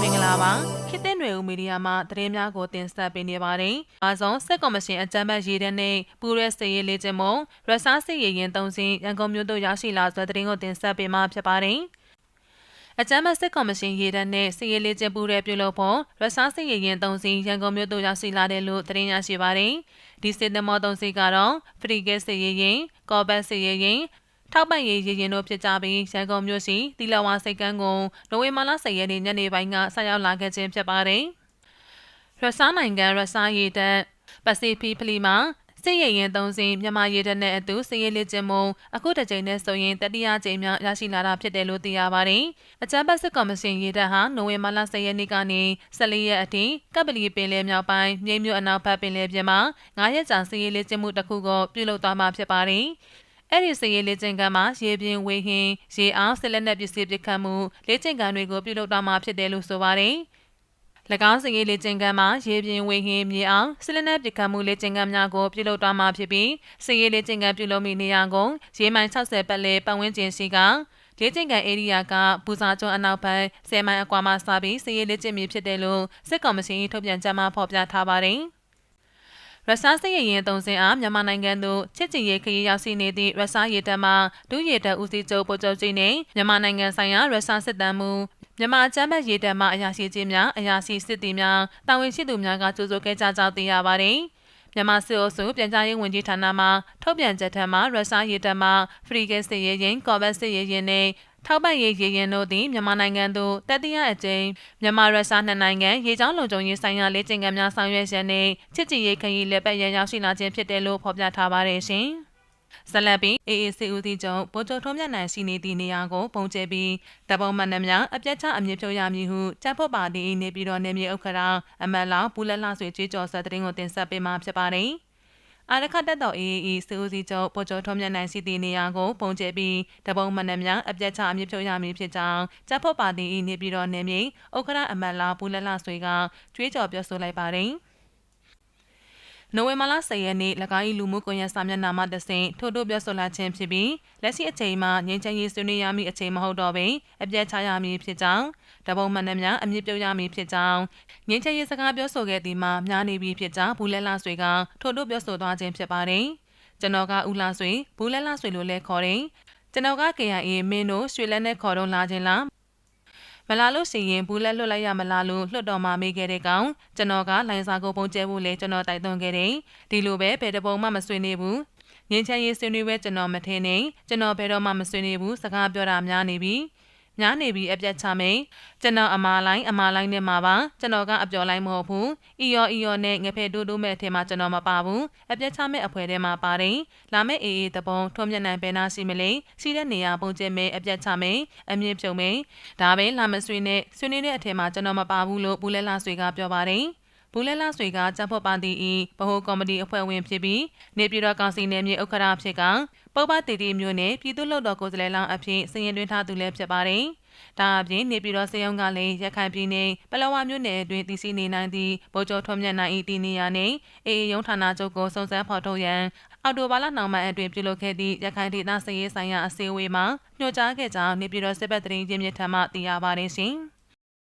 မင်္ဂလာပါခေတ်သစ်ຫນွေဦးမီဒီယာမှသတင်းများကိုတင်ဆက်ပေးနေပါတယ်။အာဇွန်စစ်ကော်မရှင်အကြမ်းဖက်ရေးတဲ့နဲ့ပူရဲစရေးလေးချင်းမုံရဆားစစ်ရေးရင်သုံးစင်းရန်ကုန်မြို့သို့ရောက်ရှိလာဆိုတဲ့သတင်းကိုတင်ဆက်ပေးမှာဖြစ်ပါတယ်။အကြမ်းဖက်စစ်ကော်မရှင်ရေးတဲ့နဲ့စစ်ရေးလေးချင်းပူရဲပြုလုပ်ဖို့ရဆားစစ်ရေးရင်သုံးစင်းရန်ကုန်မြို့သို့ရောက်ရှိလာတယ်လို့သတင်းရရှိပါတယ်။ဒီစစ်သမောသုံးစီကတော့ဖရီဂက်စစ်ရေးရင်ကော်ဘတ်စစ်ရေးရင် ထောက်ပံ့ရေးရရင်တို့ဖြစ်ကြပြီးရန်ကုန်မြို့ရှိတီလဝါစိတ်ကန်းကိုနိုဝင်ဘာလ10ရက်နေ့ညနေပိုင်းကဆက်ရောက်လာခဲ့ခြင်းဖြစ်ပါတယ်။ရုရှားနိုင်ငံရုရှားရေတပ်ပစိဖိဖလီမှာစစ်ရေးရင်သုံးစင်းမြန်မာရေတပ်နဲ့အတူစစ်ရေးလေ့ကျင့်မှုအခုတစ်ကြိမ်နဲ့ဆိုရင်တတိယကြိမ်မြောက်ရရှိလာတာဖြစ်တယ်လို့သိရပါတယ်။အကြမ်းဖက်စစ်ကော်မရှင်ရေတပ်ဟာနိုဝင်ဘာလ10ရက်နေ့ကနေ14ရက်အထိကပ်ပလီပင်လယ်မြောက်ပိုင်းမြိတ်မြို့အနောက်ဘက်ပင်လယ်ပြင်မှာ9ရက်ကြာစစ်ရေးလေ့ကျင့်မှုတစ်ခုကိုပြုလုပ်သွားမှာဖြစ်ပါတယ်။ အဲ့ဒီစည်ရေးလေ့ကျင့်ခန်းမှာရေပြင်ဝေဟင်ရေအောင်ဆက်လက်နက်ပစ္စည်းပစ်ခတ်မှုလေ့ကျင့်ခန်းတွေကိုပြုလုပ်သွားမှာဖြစ်တယ်လို့ဆိုပါတယ်။၎င်းစည်ရေးလေ့ကျင့်ခန်းမှာရေပြင်ဝေဟင်မြေအောင်ဆက်လက်နက်ပစ်ခတ်မှုလေ့ကျင့်ခန်းများကိုပြုလုပ်သွားမှာဖြစ်ပြီးစည်ရေးလေ့ကျင့်ခန်းပြုလုပ်မိနေရကုန်ရေမိုင်60ပတ်လည်ပတ်ဝန်းကျင်ရှိကလေ့ကျင့်ခန်းဧရိယာကပူဇာကျွန်းအနောက်ဘက်10မိုင်အကွာမှစပြီးစည်ရေးလေ့ကျင့်မည်ဖြစ်တယ်လို့စစ်ကောင်စီထုတ်ပြန်ကြေညာဖော်ပြထားပါတယ်။ ရုရှားစစ်ရေးရင်သုံးစင်းအားမြန်မာနိုင်ငံသို့ချစ်ချင်ရေးခရီးရောက်ရှိနေသည့်ရုရှားရေတပ်မှဒုရေတပ်ဦးစီးချုပ်ဗိုလ်ချုပ်ကြီးနှင့်မြန်မာနိုင်ငံဆိုင်ရာရုရှားစစ်တမ်းမှုမြန်မာအကြမ်းဖက်ရေတပ်မှအရာရှိကြီးများအရာရှိစစ်သည်များတာဝန်ရှိသူများကကြိုးဆိုခဲ့ကြကြောင်းသိရပါသည် မြန်မာစစ်အုပ်စုပြန်ကြားရေးဝန်ကြီးဌာနမှထုတ်ပြန်ချက်ထံမှရုရှားရေတပ်မှဖရီဂက်စစ်ရေးရင်ကော်ဘတ်စစ်ရေးရင်နှင့်ထောက်ပံ့ရေးရေရင်တို့သည်မြန်မာနိုင်ငံသို့တတိယအကြိမ်မြန်မာရုရှားနှစ်နိုင်ငံရေကြောင်းလုံခြုံရေးဆိုင်ရာလေ့ကျင့်ခန်းများဆောင်ရွက်ရန်နှင့်ချစ်ကြည်ရေးခရီးလက်ပတ်ရန်ရောက်ရှိလာခြင်းဖြစ်တယ်လို့ဖော်ပြထားပါတယ်ရှင်။ ဇလပီ AAC ဦးစီးချုပ်ဗိုလ်ချုပ်ထုံးမြတ်နိုင်ရှိနေသည့်နေရာကိုပုံကျဲပြီးတပုံမှန်နှမြအပြတ်ချအမြင့်ဖြုတ်ရမည်ဟုတပ်ဖို့ပါတီနေပြည်တော်နေမြေဥက္ကရာအမတ်လောင်ပူလက်လှဆွေကြေးကြော်ဆက်တဲ့တင်ကိုတင်ဆက်ပေးမှာဖြစ်ပါတယ်။အာရခတက်တော် AAE စီဦးစီးချုပ်ပေါ်ကျော်ထုံးမြတ်နိုင်စီတီနေရာကိုပုံကျဲပြီးတပုံမှန်နှများအပြတ်ချအမြင့်ဖြုတ်ရမည်ဖြစ်ကြောင်းတပ်ဖို့ပါတီ၏နေပြည်တော်နေမြေဥက္ကရာအမတ်လာပူလက်လဆွေကကြွေးကြော်ပြောဆိုလိုက်ပါတယ်။ နိုဝင်ဘာလ10ရက်နေ့၎င်း၏လူမှုကွန်ရက်စာမျက်နှာမှတဆင့်ထို့တို့ပြောဆိုလာခြင်းဖြစ်ပြီးလက်ရှိအချိန်မှာငြိမ်းချမ်းရေးဆွေးနွေးရမည့်အချိန်မဟုတ်တော့ပေအပြတ်ချရမည်ဖြစ်ကြောင်းတပုံမှန်နှများအမြင့်ပြုတ်ရမည်ဖြစ်ကြောင်းငြိမ်းချမ်းရေးစကားပြောဆိုခဲ့သည်မှာများနေပြီဖြစ်ကြောင်းဘူးလဲလာဆွေကထို့တို့ပြောဆိုသွားခြင်းဖြစ်ပါတယ်ကျွန်တော်ကဦးလာဆွေဘူးလဲလာဆွေလို့လည်းခေါ်တယ်ကျွန်တော်က KIA မင်းတို့ရွှေလက်နဲ့ခေါ်တော့လာခြင်းလား မလာလို့ရှိရင်ဘူးလက်လွတ်လိုက်ရမလားလို့လွှတ်တော်မှာမေးခဲ့တဲ့ကောင်ကျွန်တော်ကလိုင်းစာကိုပုံကျဲဖို့လေကျွန်တော်တိုက်တွန်းခဲ့တယ်ဒီလိုပဲဘယ်တပုံမှမဆွေးနေဘူးငင်းချမ်းရေးဆွေးနွေးပွဲကျွန်တော်မထင်နဲ့ကျွန်တော်ဘယ်တော့မှမဆွေးနွေးဘူးစကားပြောတာများနေပြီ များနေပြီအပြတ်ချမယ်ကျွန်တော်အမားလိုင်းအမားလိုင်းနဲ့မှာပါကျွန်တော်ကအပြော်လိုင်းမဟုတ်ဘူးအီယောအီယောနဲ့ငဖဲတိုးတိုးမဲ့အထင်မှာကျွန်တော်မပါဘူးအပြတ်ချမဲ့အဖွဲထဲမှာပါတယ်လာမဲ့အေးအေးတပုံထုံးမျက်နှာဘယ်နာရှိမလဲစီးတဲ့နေရာပုံကျဲမယ်အပြတ်ချမယ်အမြင့်ဖြုံမယ်ဒါပဲလာမဆွေးနဲ့ဆွေးနွေးတဲ့အထင်မှာကျွန်တော်မပါဘူးလို့ဘူးလဲလာဆွေကပြောပါတယ် ဘူးလဲလာဆွေကကြံဖို့ပါတီဤဗဟိုကော်မတီအဖွဲ့ဝင်ဖြစ်ပြီးနေပြည်တော်ကောင်စီနယ်မြေဥက္ကဋ္ဌဖြစ်ကပုပ္ပတီတီမျိုးနဲ့ပြည်သူ့လွှတ်တော်ကိုယ်စားလှယ်လောင်းအဖြစ်စည်ရင်တွင်ထားသူလည်းဖြစ်ပါတယ်။ဒါအပြင်နေပြည်တော်စေယုံကလည်းရခိုင်ပြည်နယ်ပလောဝမြို့နယ်အတွင်းတည်ရှိနေနိုင်သည့်ဗိုလ်ချုပ်ထွန်းမြတ်နိုင်၏တည်နေရာနှင့်အေအေရုံးဌာနချုပ်ကိုစုံစမ်းဖော်ထုတ်ရန်အော်တိုဘာလနှောင်းပိုင်းအတွင်းပြုလုပ်ခဲ့သည့်ရခိုင်ဒေသစည်ရေးဆိုင်ရာအစည်းအဝေးမှာညွှန်ကြားခဲ့ကြောင်းနေပြည်တော်စစ်ဘက်သတင်းရင်းမြစ်ထံမှသိရပါတယ်ရှင်။